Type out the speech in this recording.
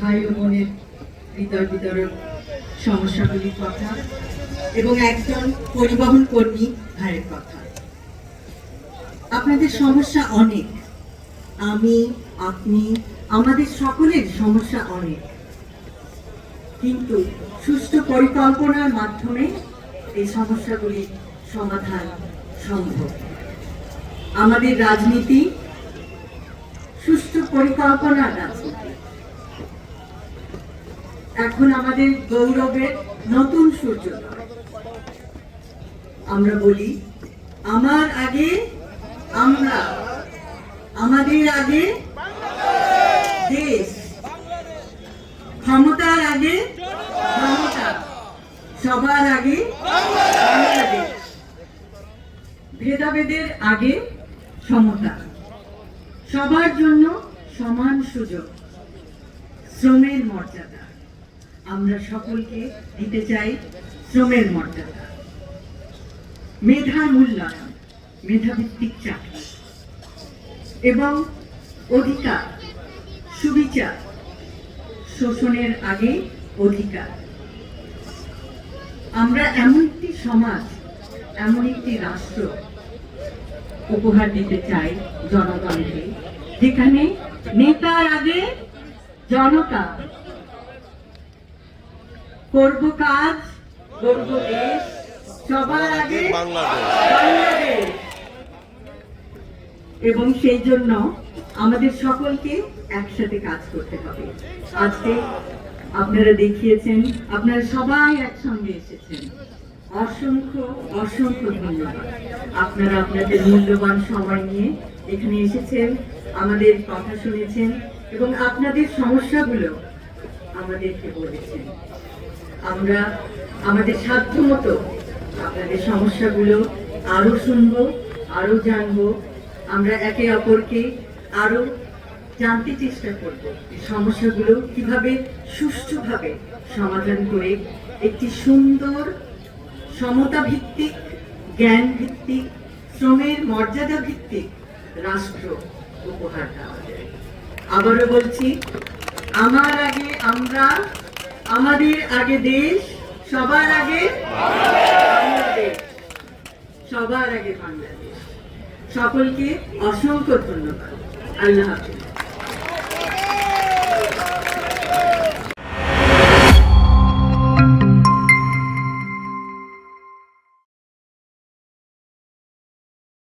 ভাই ও বোনের হৃদয় বিতরণ সমস্যাগুলির কথা এবং একজন পরিবহন কর্মী ভাইয়ের কথা। আপনাদের সমস্যা অনেক। আমি, আপনি, আমাদের সকলের সমস্যা অনেক। কিন্তু সুষ্ঠু পরিকল্পনার মাধ্যমে এই সমস্যাগুলির সমাধান সম্ভব। আমাদের রাজনীতি সুষ্ঠু পরিকল্পনার রাজনীতি। এখন আমাদের গৌরবের নতুন সূর্যোদয় আমরা বলি, আমার আগে আমরা, আমাদের আগে দেশ। ক্ষমতার আগে ক্ষমতা, সবার আগে। ভেদাভেদের আগে সমতা, সবার জন্য সমান সুযোগ, শ্রমের মর্যাদা। আমরা সকলকে দিতে চাই শ্রমের মর্যাদা। মেধা মূল্যায়ন, মেধাভিত্তিক চাকরি এবং অধিকার, সুবিচার, শোষণের আগে অধিকার। আমরা এমন একটি সমাজ, এমন একটি রাষ্ট্র উপহার দিতে চাই জনগণকে, যেখানে নেতার আগে জনতা করব কাজ করব দেশ। সবার আগে বাংলাদেশ। এবং সেই জন্য আমাদের সকলকে একসাথে কাজ করতে হবে। আজকে আপনারা দেখিয়েছেন আপনারা সবাই একসঙ্গে এসেছেন। অসংখ্য অসংখ্য ধন্যবাদ। আপনারা আপনাদের মূল্যবান সময় নিয়ে এখানে এসেছেন আমাদের কথা শুনেছেন এবং আপনাদের সমস্যাগুলো আমাদেরকে বলেছেন। আমরা আমাদের সাধ্য মতো আপনাদের সমস্যাগুলো আরও শুনব, আরও জানব। আমরা একে অপরকে আরও জানতে চেষ্টা করব সমস্যাগুলো কীভাবে সুষ্ঠুভাবে সমাধান করে একটি সুন্দর সমতা ভিত্তিক জ্ঞান ভিত্তিক শ্রমের মর্যাদা ভিত্তিক রাষ্ট্র উপহার দেওয়া যায়। আবারও বলছি, আমার আগে আমরা আমাদের আগে দেশ সবার আগে সবার আগে বাংলাদেশ। সকলকে অসংখ্য ধন্যবাদ। আল্লাহ হাফিজ।